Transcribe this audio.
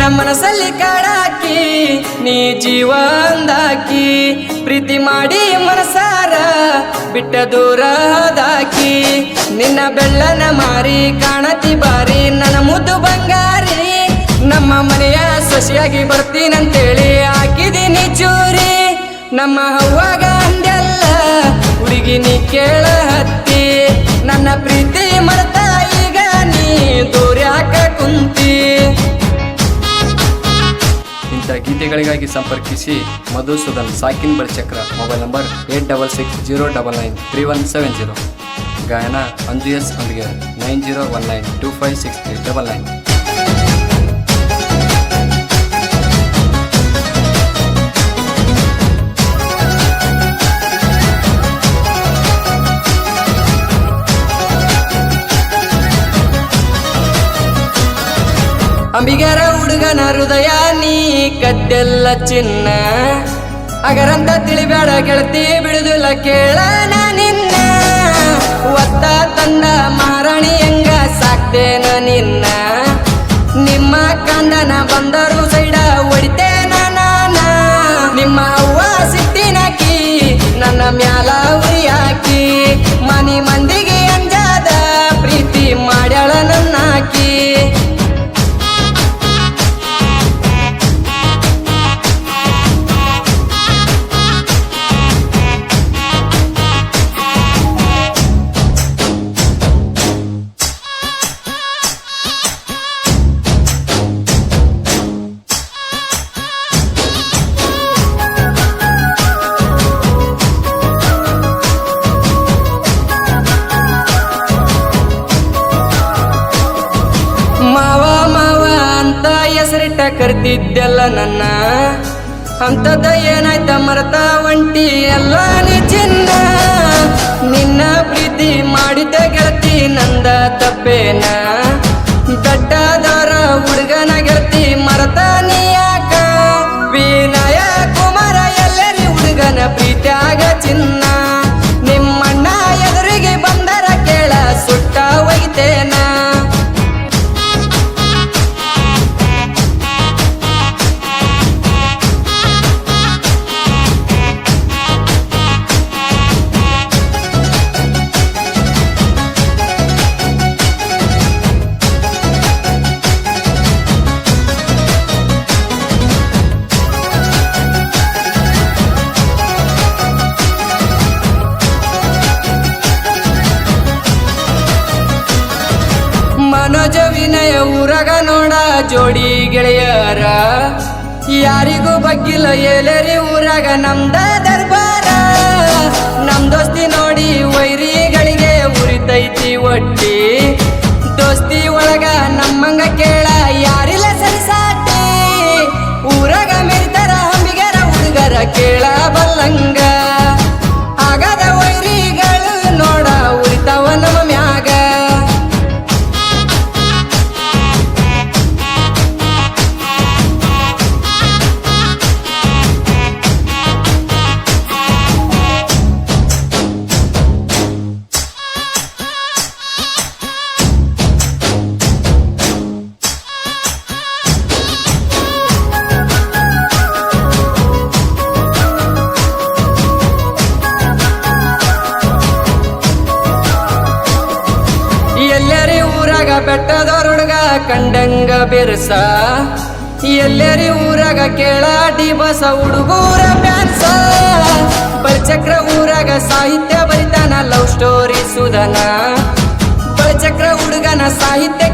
ಬ್ಯಾಡಾಕಿ ನೀ ಜೀವ ಅಂದಾಕಿ, ಪ್ರೀತಿ ಮಾಡಿ ಮನಸಾರ ಬಿಟ್ಟ ದೂರದಾಕಿ ನಿನ್ನ ಬೆಳ್ಳನ ಮಾರಿ, ಕಾಣತಿ ಬಾರಿ, ನನ್ನ ಮುದ್ದು ಬಂಗಾರಿ, ನಮ್ಮ ಮನೆಯ ಸಸಿಯಾಗಿ ಬರ್ತೀನಂತೇಳಿ ಹಾಕಿದೀನಿ ಚೂರಿ. ನಮ್ಮ ಹವ್ವಾಗ ಅಂದೆಲ್ಲ ಹುಡುಗಿನಿ ಕೇಳ ಹತ್ತಿ, ನನ್ನ ಪ್ರೀತಿ ಗೀತೆಗಳಿಗಾಗಿ ಸಂಪರ್ಕಿಸಿ Madhusudan, ಸಾಕಿನ್ Badachakra mobile number eight double six zero double nine three one seven zero. ಗಾಯನ Anju S Ambige nine zero one nine two five six three double nine. ಅಂಬಿಗರ ಹುಡುಗನ ಹೃದಯ ನೀ ಕದ್ದೆಲ್ಲ ಚಿನ್ನ. ಅಗರಂತ ತಿಳಿಬೇಡ ಗೆಳತಿ ಬಿಡುದಿಲ್ಲ ಕೇಳ ನಿನ್ನ. ಹೆಸರಿಟ್ಟ ಕರ್ತಿದ್ದೆಲ್ಲ ನನ್ನ. ಅಂತದ ಏನಾಯ್ತ ಮರತ ಒಂಟಿ ಎಲ್ಲ ಚಿನ್ನ ನಿನ್ನ ಪ್ರೀತಿ ಮಾಡಿದ ಗೆಳತಿ ನಂದ ತಪ್ಪೇನ. ದಡ್ಡದವರ ಹುಡುಗನ ಗೆಳತಿ ಮರತ ಮನೋಜ ವಿನಯ ಊರಾಗ ನೋಡ ಜೋಡಿ ಗೆಳೆಯರ. ಯಾರಿಗೂ ಬಗ್ಗಿಲ್ಲ ಎಲ್ಲರಿ ಊರಾಗ ನಮ್ದ ದರ್ಬಾರ. ನಮ್ ದೋಸ್ತಿ ನೋಡಿ ವೈರಿಗಳಿಗೆ ಉರಿತೈತಿ ಒಟ್ಟಿ. ದೋಸ್ತಿ ಊರಾಗ ಬೆಟ್ಟದೊರುಡ್ಗ ಕಂಡಂಗ ಬಿರ್ಸ. ಎಲ್ಲರಿ ಊರಾಗ ಕೇಳಾಡಿ ಬಸ ಹುಡುಗೂರ ಬ್ಯಾನ್ಸ. ಬಲ್ಚಕ್ರ ಊರಾಗ ಸಾಹಿತ್ಯ ಬರಿತಾನ ಲವ್ ಸ್ಟೋರಿ ಸುಧನ. ಬಲ್ಚಕ್ರ ಹುಡುಗನ ಸಾಹಿತ್ಯ